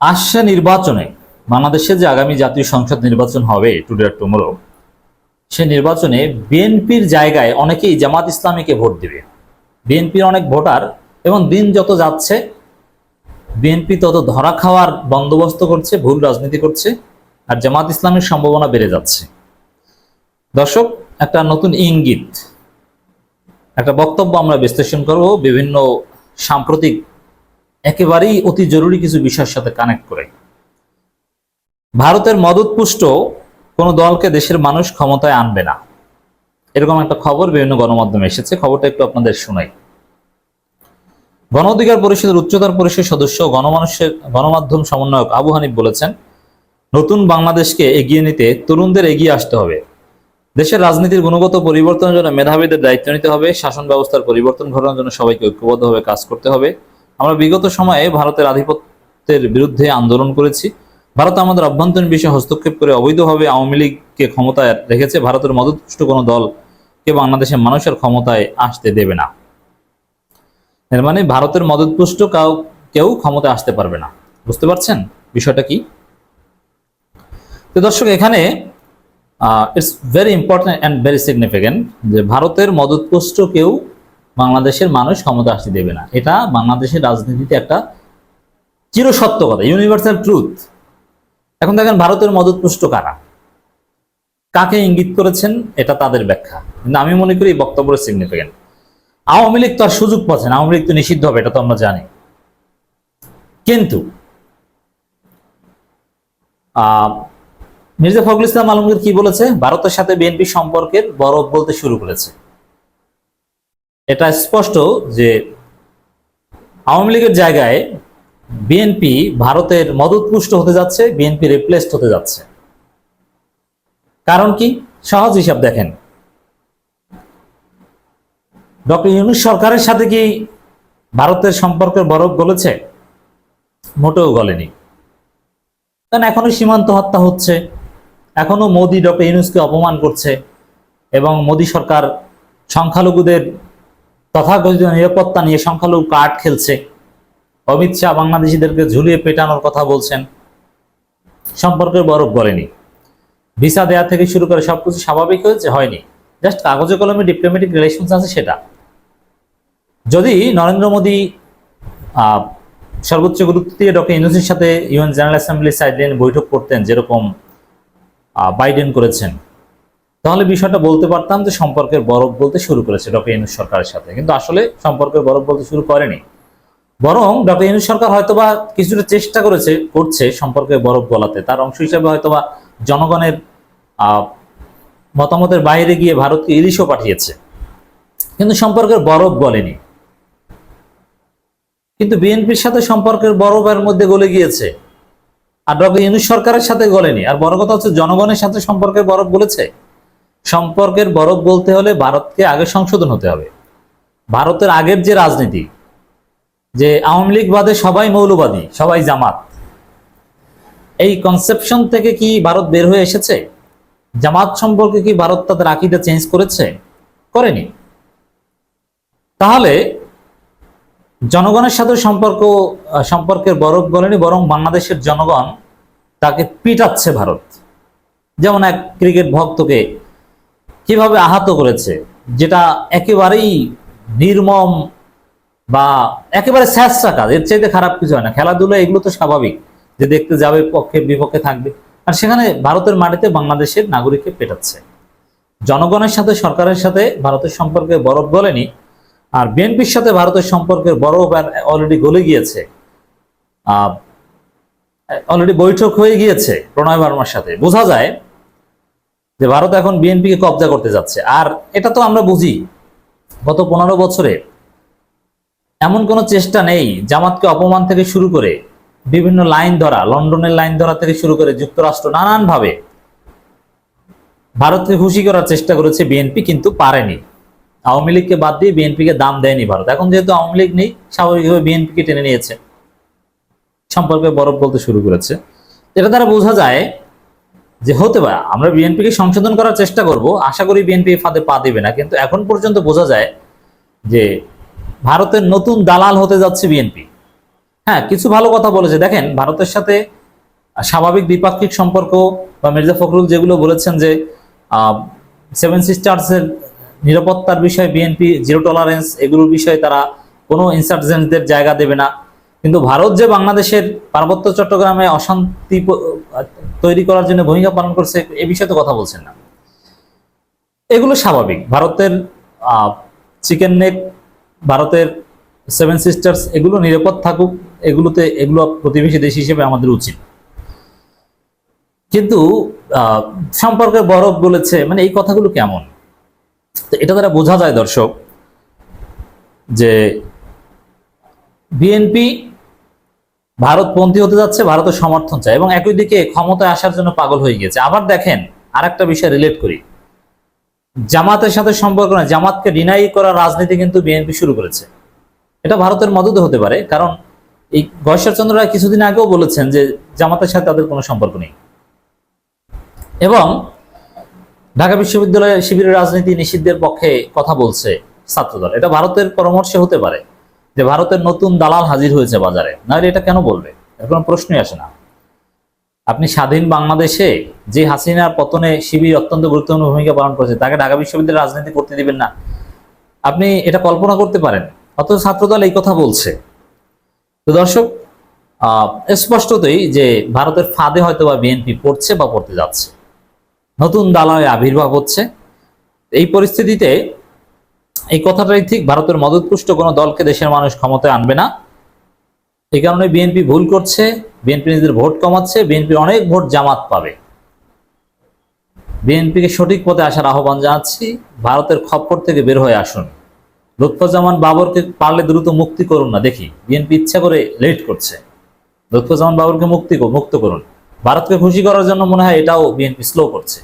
আসছে নির্বাচনে। বাংলাদেশে যে আগামী জাতীয় সংসদ নির্বাচন হবে টুডে আর টুমোরো সে নির্বাচনে বিএনপির জায়গায় অনেকেই জামাত ইসলামীকে ভোট দেবে। বিএনপির অনেক ভোটার এবং দিন যত যাচ্ছে, বিএনপি তত ধরা খাওয়ার বন্দোবস্ত করছে, ভুল রাজনীতি করছে, আর জামাত ইসলামের সম্ভাবনা বেড়ে যাচ্ছে। দর্শক, একটা নতুন ইঙ্গিত। একটা বক্তব্য আমরা বিশ্লেষণ করব, বিভিন্ন সাম্প্রতিক একেবারেই অতি জরুরি কিছু বিষয়ের সাথে কানেক্ট করে। ভারতের মদতপুষ্ট কোনো দলকে দেশের মানুষ ক্ষমতায় আনবে না। এরকম একটা খবর বিভিন্ন গণমাধ্যমে এসেছে, খবরটা একটু আপনাদের শোনাই। গণ অধিকার পরিষদের উচ্চতর পরিষদ সদস্য গণমানুষের, গণমাধ্যম সমন্বয়ক আবু হানিফ বলেছেন, নতুন বাংলাদেশকে এগিয়ে নিতে তরুণদের এগিয়ে আসতে হবে। দেশের রাজনীতির গুণগত পরিবর্তনের জন্য মেধাবীদের দায়িত্ব নিতে হবে, শাসন ব্যবস্থার পরিবর্তন ঘটানোর জন্য সবাইকে ঐক্যবদ্ধভাবে কাজ করতে হবে। আমরা বিগত সময়ে ভারতের আধিপত্যের বিরুদ্ধে আন্দোলন করেছি। ভারত আমাদের অভ্যন্তরীণ বিষয়ে হস্তক্ষেপ করে অবৈধভাবে আওয়ামী লীগকে ক্ষমতায় রেখেছে। ভারতের মদতপুষ্ট কোনো দলকে বাংলাদেশের মানুষের ক্ষমতায় আসতে দেবে না। এর মানে ভারতের মদতপুষ্ট কাউ কেউ ক্ষমতায় আসতে পারবে না। বুঝতে পারছেন বিষয়টা কি? তো দর্শক, এখানে it's very important and very significant যে ভারতের মদতপুষ্ট কেউ বাংলাদেশের মানুষ ক্ষমতা আসতে দেবে না। এটা বাংলাদেশের রাজনীতিতে একটা চিরসত্য কথা ইউনিভার্সাল ট্রুথ এখন দেখেন ভারতের মদতপুষ্ট কারা? কাকে ইঙ্গিত করেছেন? এটা তাদের ব্যাখ্যা। কিন্তু আমি মনে করি এই বক্তব্য সিগনিফিকেন্ট আওয়ামী লীগ তো আর সুযোগ পাচ্ছে না। আওয়ামী লীগ তো নিষিদ্ধ হবে, এটা তো আমরা জানি। কিন্তু মির্জা ফখরুল ইসলাম আলমগীর কি বলেছে? ভারতের সাথে বিএনপি সম্পর্কের বরফ বলতে শুরু করেছে। এটা স্পষ্ট যে আওয়ামী লীগের জায়গায় বিএনপি ভারতের মদতপুষ্ট হতে যাচ্ছে বিএনপি রিপ্লেসড হতে যাচ্ছে। কারণ কি? সহজ হিসাব দেখেন। ডক্টর ইউনুস সরকারের সাথে কি ভারতের সম্পর্কের বরফ গলেছে? মোটেও গলেনি। কারণ এখনও সীমান্ত হত্যা হচ্ছে। এখনও মোদি, ডক্টর ইউনুসকে অপমান করছে এবং মোদি সরকার সংখ্যালঘুদের তথাকথিত নিরাপত্তা নিয়ে সংখ্যালঘু কার্ড খেলছে। অমিত শাহ বাংলাদেশিদেরকে ঝুলিয়ে পেটানোর কথা বলছেন। সম্পর্কের বরফ গলেনি। ভিসা দেয়া থেকে শুরু করে সবকিছু স্বাভাবিক হয়েছে, হয়নি। জাস্ট কাগজে কলমে ডিপ্লোম্যাটিক রিলেশনস আছে সেটা। যদি নরেন্দ্র মোদী সর্বোচ্চ গুরুত্ব দিয়ে ডক্টর ইউনুসের সাথে ইউএন জেনারেল অ্যাসেম্বলি সাইডলাইন বৈঠক করতেন, যেরকম বাইডেন করেছেন তাহলে বিষয়টা বলতে পারতাম যে সম্পর্কের বরফ বলতে শুরু করেছে ডক্টর ইউনুস সরকারের সাথে। কিন্তু আসলে সম্পর্কের বরফ বলতে শুরু করেনি। বরং ডক্টর ইউনুস সরকার হয়তোবা কিছুটা চেষ্টা করেছে, করছে সম্পর্কের বরফ গলাতে। তার অংশ হিসেবে হয়তোবা জনগণের মতামতের বাইরে গিয়ে ভারতকে ইলিশও পাঠিয়েছে। কিন্তু সম্পর্কের বরফ গলেনি। কিন্তু বিএনপির সাথে সম্পর্কের বরফের মধ্যে গলে গিয়েছে। আর ডক্টর ইউনুস সরকারের সাথে গলেনি। আর বড় কথা হচ্ছে জনগণের সাথে সম্পর্কের বরফ গলেছে। সম্পর্কের বরফ বলতে হলে ভারতকে আগে সংশোধন হতে হবে। ভারতের আগের যে রাজনীতি, যে আওয়ামী লীগ বাদে সবাই মৌলবাদী, সবাই জামাত, এই কনসেপশন থেকে কি ভারত বের হয়ে এসেছে? জামাত সম্পর্কে কি ভারত তাদের আকিদা চেঞ্জ করেছে? করেনি। তাহলে জনগণের সাথে সম্পর্ক, সম্পর্কের বরফ গলেনি, বরং বাংলাদেশের জনগণ তাকে পিটাচ্ছে ভারত। যেমন এক ক্রিকেট ভক্তকে কীভাবে আহত করেছে, যেটা একেবারেই নির্মম বা একেবারে স্যাঁচা কাজ। এর চাইতে খারাপ কিছু হয় না। খেলাধুলা এগুলো তো স্বাভাবিক যে দেখতে যাবে, পক্ষে, বিপক্ষে থাকবে। আর সেখানে ভারতের মাটিতে বাংলাদেশের নাগরিককে পেটাচ্ছে। জনগণের সাথে, সরকারের সাথে ভারতের সম্পর্কে বরফ গলেনি। আর বিএনপির সাথে ভারতের সম্পর্কের বরফ অলরেডি গলে গিয়েছে। অলরেডি বৈঠক হয়ে গিয়েছে প্রণয় বর্মার সাথে। বোঝা যায় যে ভারত এখন বিএনপিকে কবজা করতে যাচ্ছে। আর এটা তো আমরা বুঝি, গত পনেরো বছরে এমন কোনো চেষ্টা নেই, জামাতকে অপমান থেকে শুরু করে বিভিন্ন লাইন ধরা, লন্ডনের লাইন ধরা থেকে শুরু করে যুক্তরাষ্ট্র নানানভাবে ভারতকে খুশি করার চেষ্টা করেছে বিএনপি, কিন্তু পারেনি। আওয়ামী লীগকে বাদ দিয়ে বিএনপিকে দাম দেয়নি ভারত। এখন যেহেতু আওয়ামী লীগ নেই, স্বাভাবিকভাবে বিএনপিকে টেনে নিয়েছে। সম্পর্কে বরফ বলতে শুরু করেছে। এটা দ্বারা বোঝা যায় যে হতে পারে, আমরা বিএনপিকে সংশোধন করার চেষ্টা করব, আশা করি বিএনপি ফাঁদে পা দেবে না, কিন্তু এখন পর্যন্ত বোঝা যায় যে ভারতের নতুন দালাল হতে যাচ্ছে বিএনপি। হ্যাঁ কিছু ভালো কথা বলেছে। দেখেন, ভারতের সাথে স্বাভাবিক দ্বিপাক্ষিক সম্পর্ক বা মির্জা ফখরুল যেগুলো বলেছেন যে সেভেন সিস্টার্সের নিরাপত্তার বিষয়ে বিএনপি জিরো টলারেন্স এগুলোর বিষয়ে তারা কোনো ইনসার্জেন্টদের জায়গা দেবে না। কিন্তু ভারত যে বাংলাদেশের পার্বত্য চট্টগ্রামে অশান্তি তৈরি করার জন্য ভূমিকা পালন করছে এ বিষয়ে তো কথা বলছেন না। এগুলো স্বাভাবিক। ভারতের চিকেন নেক ভারতের সেভেন সিস্টার্স এগুলো নিরাপদ থাকুক এগুলোতে এগুলো প্রতিবেশী দেশ হিসেবে আমাদের উচিত। কিন্তু আহ, সম্পর্কের বরফ বলেছে মানে এই কথাগুলো কেমন? এটা দ্বারা বোঝা যায় দর্শক যে বিএনপি ভারতপন্থী হতে যাচ্ছে, ভারতের সমর্থন চায় এবং একই দিকে ক্ষমতায় আসার জন্য পাগল হয়ে গেছে আবার দেখেন আর একটা বিষয় রিলেট করি। জামাতের সাথে সম্পর্ক না জামাতকে ডিনাই করার রাজনীতি কিন্তু বিএনপি শুরু করেছে। এটা ভারতের মদতে হতে পারে, কারণ এই গয়েশ্বরচন্দ্র রায় কিছুদিন আগেও বলেছেন যে জামাতের সাথে তাদের কোনো সম্পর্ক নেই। এবং ঢাকা বিশ্ববিদ্যালয়ে শিবিরের রাজনীতি নিষিদ্ধের পক্ষে কথা বলছে ছাত্রদল। এটা ভারতের পরামর্শে হতে পারে। যে ভারতের নতুন দালাল হাজির হয়েছে বাজারে। নাহলে এটা কেন বলবে? এর কোনো প্রশ্নই আসে না। আপনি স্বাধীন বাংলাদেশে যে হাসিনার পতনে শিবির অত্যন্ত গুরুত্বপূর্ণ ভূমিকা পালন করেছে, তাকে ঢাকা বিশ্ববিদ্যালয়ের রাজনীতি করতে দিবেন না। আপনি এটা কল্পনা করতে পারেন। অথচ ছাত্রদল এই কথা বলছে। তো দর্শক স্পষ্টতই যে ভারতের ফাঁদে হয়তো বা বিএনপি পড়ছে বা পড়তে যাচ্ছে। নতুন দালায় আবির্ভাব হচ্ছে। এই পরিস্থিতিতে এই কথাটাই ঠিক ভারতের মদতপুষ্ট কোনো দলকে দেশের মানুষ ক্ষমতায় আনবে না। এই কারণে বিএনপি ভুল করছে বিএনপি নিজেদের ভোট কমাচ্ছে বিএনপি অনেক ভোট জামাত পাবে। বিএনপিকে সঠিক পথে আসার আহ্বান জানাচ্ছি, ভারতের খপ্পর থেকে বের হয়ে আসুন। লুৎফুজ্জামান বাবরকে পারলে দ্রুত মুক্তি করুন না, দেখি বিএনপি ইচ্ছা করে লেট করছে। লুৎফুজ্জামান বাবরকে মুক্তি মুক্ত করুন। ভারতকে খুশি করার জন্য মনে হয় এটাও বিএনপি স্লো করছে।